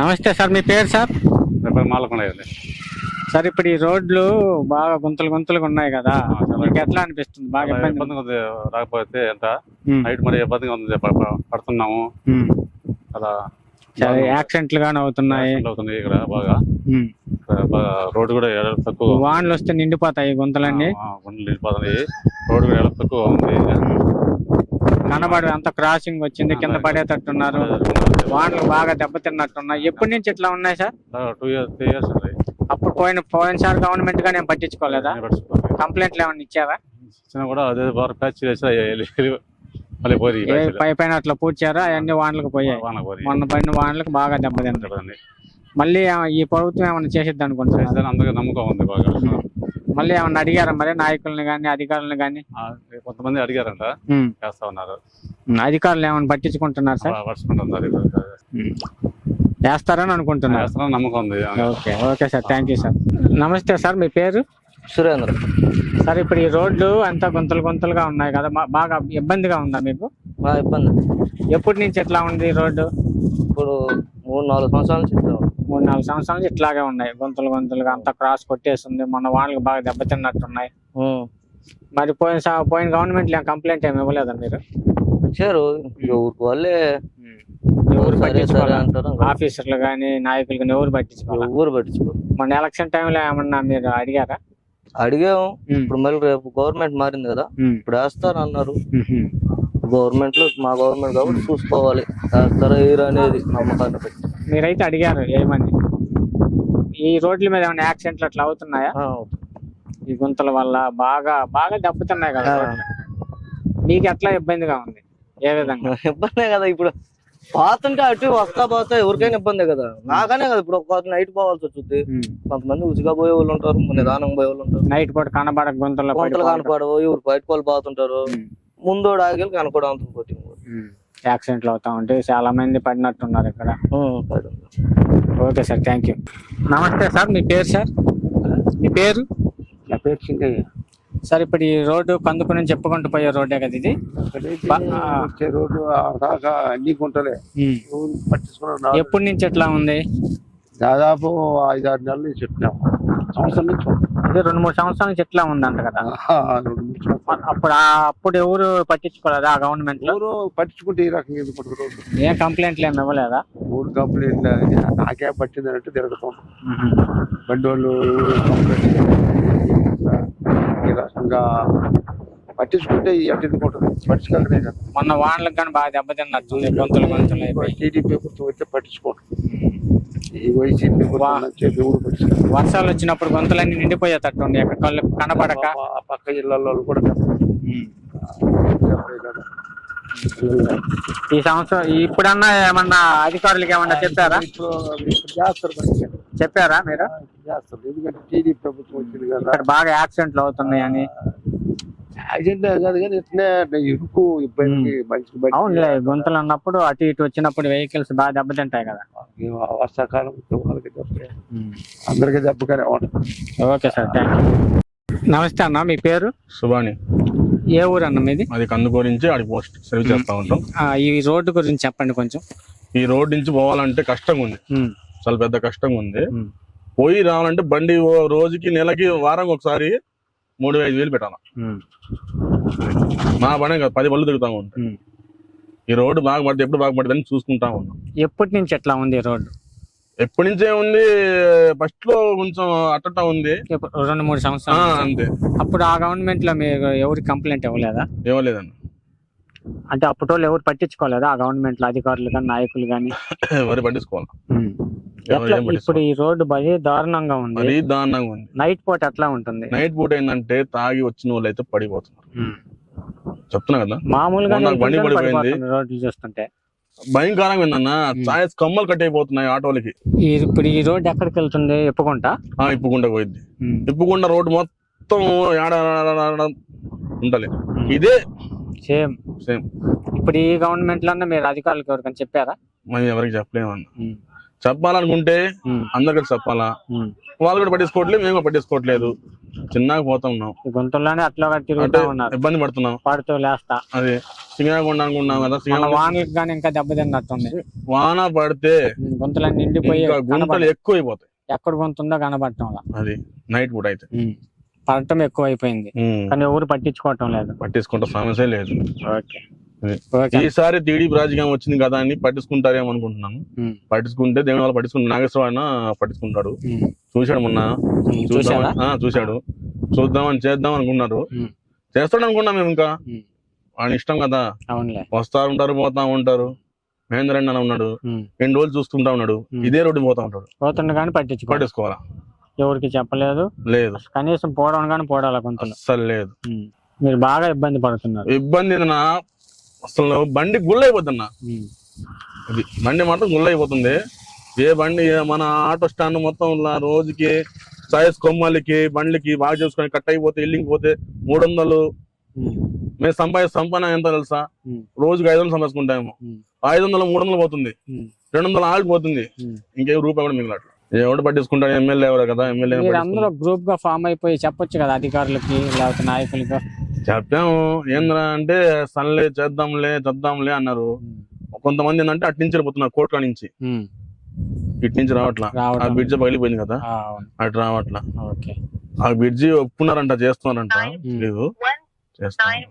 నమస్తే సార్ మీ పేరు సార్? రేపు మాలకొండ సార్ ఇప్పుడు ఈ రోడ్లు బాగా గుంతలు గుంతలుగా ఉన్నాయి కదా. మీకు ఎట్లా అనిపిస్తుంది? బాగా ఇబ్బంది ఉంది. రాకపోతే ఎంత? నైట్ మరి ఇబ్బందిగా ఉంది. పడుతున్నాము. అలా చాలా యాక్సిడెంట్లు గానీ అవుతున్నాయి. అవుతుంది ఇక్కడ బాగా. రోడ్డు కూడా ఎడలు తక్కువ. వానలు వస్తే నిండిపోతాయి గుంతలన్నీ. నిండిపోతున్నాయి రోడ్డు కూడా తక్కువ ఉంది. కనబడి అంత క్రాసింగ్ వచ్చింది కింద పడేటట్టున్నారు. వానలు బాగా దెబ్బతిన్నట్టున్నాయి. ఎప్పటి నుంచి ఇట్లా ఉన్నాయి sir? Two years three years అప్పుడు పోయిన పోయినసారి గవర్నమెంట్గా నేను పట్టించుకోలేదా. కంప్లైంట్లు ఏమైనా ఇచ్చారా ఇచ్చినా కూడా అదే ప్యాచ్ మళ్ళీ పోయి పై పైన అట్లా పూడ్చారా? అవన్నీ వానలకు పోయాయి. మొన్న పడిన వానలకు బాగా దెబ్బతిన్నాయి. చెప్పదండి మళ్ళీ ఈ ప్రభుత్వం ఏమైనా చేసిద్ది అనుకుంటున్నారు? అందరికీ నమ్మకం ఉంది బాగా. మళ్ళీ ఏమన్నా అడిగారా మరి నాయకుల్ని కానీ అధికారులను కానీ ఆ, కొంతమంది అడిగారంట. చేస్తా ఉన్నారు అధికారులు ఏమైనా పట్టించుకుంటున్నారు సార్? పడుచుకుంటున్నారు చేస్తారని అనుకుంటున్నారు నమ్మకం ఉంది okay okay sir thank you sir. నమస్తే సార్ మీ పేరు? సురేంద్ర. సార్ ఇప్పుడు ఈ రోడ్లు అంతా గుంతలు గుంతలుగా ఉన్నాయి కదా బాగా ఇబ్బందిగా ఉందా మీకు? బాగా ఇబ్బంది. ఎప్పటి నుంచి ఎట్లా ఉంది ఈ రోడ్డు? ఇప్పుడు మూడు నాలుగు సంవత్సరాల నుంచి ఇట్లా ఉంది. మూడు నాలుగు సంవత్సరాల నుంచి ఇట్లాగే ఉన్నాయి. గుంతలు గుంతలుగా అంతా క్రాస్ కొట్టేస్తుంది. మొన్న వాళ్ళకి బాగా దెబ్బతిన్నట్టున్నాయి. ఉం. మరి పోయిన సా- పోయిన గవర్నమెంట్ కంప్లైంట్ ఏమి ఇవ్వలేదా మీరు? ఇచ్చారు. ఎవరికి వాళ్ళే ఎవరు సరే సరే పట్టించుకోవాలా? అంటారు ఇంకా ఆఫీసర్లు కానీ నాయకులు కానీ ఎవరు పట్టించుకోవాలా? ఊరు పట్టించుకో మొన్న ఎలక్షన్ టైంలో ఏమన్నా మీరు అడిగారా? అడిగాము ఇప్పుడు మళ్ళీ రేపు గవర్నమెంట్ మారింది కదా. ఇప్పుడు వేస్తారు అన్నారు గవర్నమెంట్లో మా గవర్నమెంట్ కాబట్టి చూసుకోవాలి. వేయరా అనేది నమ్మకాన్ని పెట్టి మీరైతే అడిగారు ఏమని? ఈ రోడ్ల మీద ఏమైనా యాక్సిడెంట్లు అట్లా అవుతున్నాయా? ఈ గుంతల వల్ల బాగా బాగా దెబ్బతున్నాయి కదా. మీకు ఎట్లా ఇబ్బందిగా ఉంది? ఏ విధంగా? ఇబ్బందే కదా ఇప్పుడు. పోతుంటే అటు వస్తా పోతా ఎవరికైనా ఇబ్బందే కదా. నాకనే కదా ఇప్పుడు ఒక నైట్ పోవాల్సి వచ్చింది కొంతమంది ఉచిగా పోయే వాళ్ళు ఉంటారు నిదానం పోయే వాళ్ళు ఉంటారు. నైట్ పూట కనబడక గుంటలు కనపడవు ఎవరు బయట వాళ్ళు పోతుంటారు. ముందోడు ఆగి కనపడ కొట్టి యాక్సిడెంట్లు అవుతా ఉంటాయి చాలా మంది పడినట్టున్నారు ఇక్కడ. Okay sir thank you. నమస్తే సార్ మీ పేరు సార్? మీ పేరు? నా పేరు సింగయ్య సార్ ఇప్పుడు ఈ రోడ్డు కందుకు నుంచి చెప్పుకుంటూ పోయే రోడ్డే కదా ఇది. వచ్చే రోడ్డు దాకా అన్ని గుంటలే. ఎప్పటి నుంచి ఎట్లా ఉంది? దాదాపు ఐదారు నెలలు నుంచి చెప్పినాము సంవత్సరం నుంచి ఇది రెండు మూడు సంవత్సరాల నుంచి ఎట్లా ఉందంట కదా. మరి అప్పుడు ఆ- అప్పుడు ఎవరు పట్టించుకోలేదా ఆ గవర్నమెంట్లో? ఎవరు పట్టించుకుంటే ఈ రకంగా ఎందుకు పట్టుకు రోడ్డు ఏం కంప్లైంట్లు ఏమి ఇవ్వలేదా ఊరు కంప్లైంట్ నాకే పట్టింది అన్నట్టు తిరగతాం బండి వాళ్ళు కంప్లైంట్ ఈ రకంగా పట్టించుకుంటే ఎట్ట ఎందుకు ఉంటుంది కదా. మొన్న వానలకు కానీ బాగా దెబ్బతిన్నట్టుంది గొంతులు గొంతులు అయిపోయి. టీడీపీ ప్రభుత్వం అయితే పట్టించుకోండి ఈ వైసీపీ చెప్పి వర్షాలు వచ్చినప్పుడు గొంతులన్నీ నిండిపోయేటట్టుంది ఎక్కడ కళ్ళు కనపడక. పక్క జిల్లాలో కూడా ఈ సంవత్సరం ఇప్పుడన్నా ఏమన్నా అధికారులకి ఏమన్నా చెప్పారా. చెప్పారా మీరు? ఎందుకంటే టీడీ ప్రభుత్వం వచ్చింది కదా. బాగా యాక్సిడెంట్లు అవుతున్నాయి అజెండా కాదు కానీ అట్లా ఇరుకు ఇబ్బంది అవునులే గుంతలు అన్నప్పుడు అటు ఇటు వచ్చినప్పుడు వెహికల్స్ బాగా దెబ్బతింటాయి కదా. వర్షాకాలం వస్తే వాళ్ళకి దెబ్బ. అందరికీ దెబ్బగానే ఉంటుంది. Okay sir thank you. నమస్తే అన్న మీ పేరు? సుబాని ఏ ఊరు అన్న మీది అది కందుకూరు నుంచి ఆడి పోస్ట్ సర్వీస్ చేస్తా ఉంటాం. ఆ, ఈ రోడ్డు గురించి చెప్పండి కొంచెం. ఈ రోడ్ నుంచి పోవాలంటే కష్టంగా ఉంది. చాలా పెద్ద కష్టంగా ఉంది. పోయి రావాలంటే బండి ఓ రోజుకి నెలకి వారం ఒకసారి మూడు ఐదు వేలు పెట్టాలి. మా పనే కాదు పది బళ్ళు తిరుగుతా. ఈ రోడ్డు బాగా పడితే ఎప్పుడు బాగా పడుతుంది అని చూసుకుంటా ఉన్నాం. ఎప్పటి నుంచి ఎట్లా ఉంది ఈ రోడ్డు? ఎప్పటి నుంచే ఉంది ఫస్ట్లో కొంచెం అట్టట ఉంది. రెండు మూడు సంవత్సరాలు అంతే. అప్పుడు ఆ గవర్నమెంట్లో మీరు ఎవరికి కంప్లైంట్ ఇవ్వలేదా? ఇవ్వలేదండి. అంటే అప్పుడు వాళ్ళు ఎవరు పట్టించుకోలేదా ఆ గవర్నమెంట్లో అధికారులు కానీ నాయకులు కానీ ఎవరు పట్టించుకోవాలి ఎట్లా ఇప్పుడు ఈ రోడ్డు మరీ దారుణంగా ఉంది మరీ దారుణంగా ఉంది నైట్ పూట ఎట్లా ఉంటుంది నైట్ పూట ఏంటంటే తాగి వచ్చిన వాళ్ళు అయితే పడిపోతున్నారు. చెప్తున్నా కదా మామూలుగా బండి పడిపోయింది. రోడ్లు చూస్తుంటే భయంకరంగా ఉందన్న ఛాయస్ కమ్మలు కట్ అయిపోతున్నాయి ఆటోలకి ఇప్పుడు ఈ రోడ్డు ఎక్కడికి వెళ్తుంది ఎప్పుకుంటా ఆ ఇప్పుకుండా పోయింది ఇప్పుకుండా రోడ్డు మొత్తం ఉండాలి ఇదే సేమ్ సేమ్ ఇప్పుడు ఈ గవర్నమెంట్లో మీరు అధికారులకు ఎవరికైనా చెప్పారా? మనం ఎవరికి చెప్పలేమన్న చెప్పాలనుకుంటే ఉమ్. అందరికి చెప్పాలా? ఉమ్. వాళ్ళు కూడా పట్టించుకోవట్లేదు మేము కూడా పట్టించుకోవట్లేదు. చిన్నగా పోతా ఉన్నాం. ఈ గుంతల్లోనే అట్లా తిరుగుతూ ఉన్నారు. ఇబ్బంది పడుతున్నాం. పడుతూ లేస్తా. అది. సింగనాకొండ అనుకున్నాం కదా వానలకు కానీ ఇంకా దెబ్బతిన్నట్టుంది. వాన పడితే గుంతలన్నీ నిండిపోయి గుంటలు కనబడ- ఎక్కువ అయిపోతాయి ఎక్కడ గుంతుందో కనబడటం అది నైట్ పూట అయితే. పడటం ఎక్కువ అయిపోయింది. కానీ ఎవరు పట్టించుకోవటం లేదు. పట్టించుకుంటే సమస్య లేదు. ఓకే. ఈసారి టీడీపీ రాజకీయం వచ్చింది కదా అని పట్టించుకుంటారేమో అనుకుంటున్నాను. పట్టించుకుంటే దేవుని వల్ల పట్టించుకుంటే నాగేశ్వర ఆయన పట్టించుకుంటాడు. చూశాడు మొన్న. ఆ, చూశాడు. చూద్దామని చేద్దాం అనుకున్నారు. చేస్తాడు అనుకున్నాం మేము ఇంకా. ఆయన ఇష్టం కదా. వస్తా ఉంటారు పోతా ఉంటారు. మహేందర్ అన్న ఉన్నాడు. రెండు రోజులు చూస్తుంటా ఉన్నాడు. ఇదే రోడ్డు పోతా ఉంటాడు. పట్టించుకోవాలా? ఎవరికి చెప్పలేదు. లేదు. కనీసం పోవడం కానీ పోడాల గుంతలు. అస్సలు లేదు. మీరు బాగా ఇబ్బంది పడుతున్నారు. ఇబ్బంది అసలు బండి గుళ్ళు అయిపోతున్నా ఉమ్, ఇది బండి మాత్రం గుళ్ళు అయిపోతుంది ఏ బండి మన ఆటో స్టాండ్ మొత్తం రోజుకి సాయస్ కొమ్మలకి బండ్లకి బాగా చేసుకొని కట్ అయిపోతే ఇల్లింగ్ పోతే మూడు వందలు. మేము సంపాదించే సంపాదన ఎంత తెలుసా? రోజుకి ఐదు వందలు సంపాదించుకుంటాము. ఐదు వందలు మూడు వందలు పోతుంది. రెండు వందలు ఆడికి పోతుంది. ఉమ్. ఇంకే రూపాయి కూడా మిగిలినట్లు ఎవడు పట్టించుకుంటాడు? ఎమ్మెల్యే ఎవరు కదా? ఎమ్మెల్యే అందరూ గ్రూప్గా ఫామ్ అయిపోయి చెప్పొచ్చు కదా అధికారులకి లేకపోతే నాయకులకి. చెప్పాము. ఏంద్రా అంటే సన్లే చేద్దాంలే చేద్దాంలే అన్నారు. కొంతమంది ఏంటంటే అటు నుంచి వెళ్ళిపోతున్నారు కోట్ల నుంచి. ఇటు నుంచి రావట్లా. ఆ బ్రిడ్జ్ పగిలిపోయింది కదా? అటు రావట్లా. ఓకే. ఆ బ్రిడ్జి ఒప్పుకున్నారంట చేస్తున్నారంట. లేదు. చేస్తున్నారు.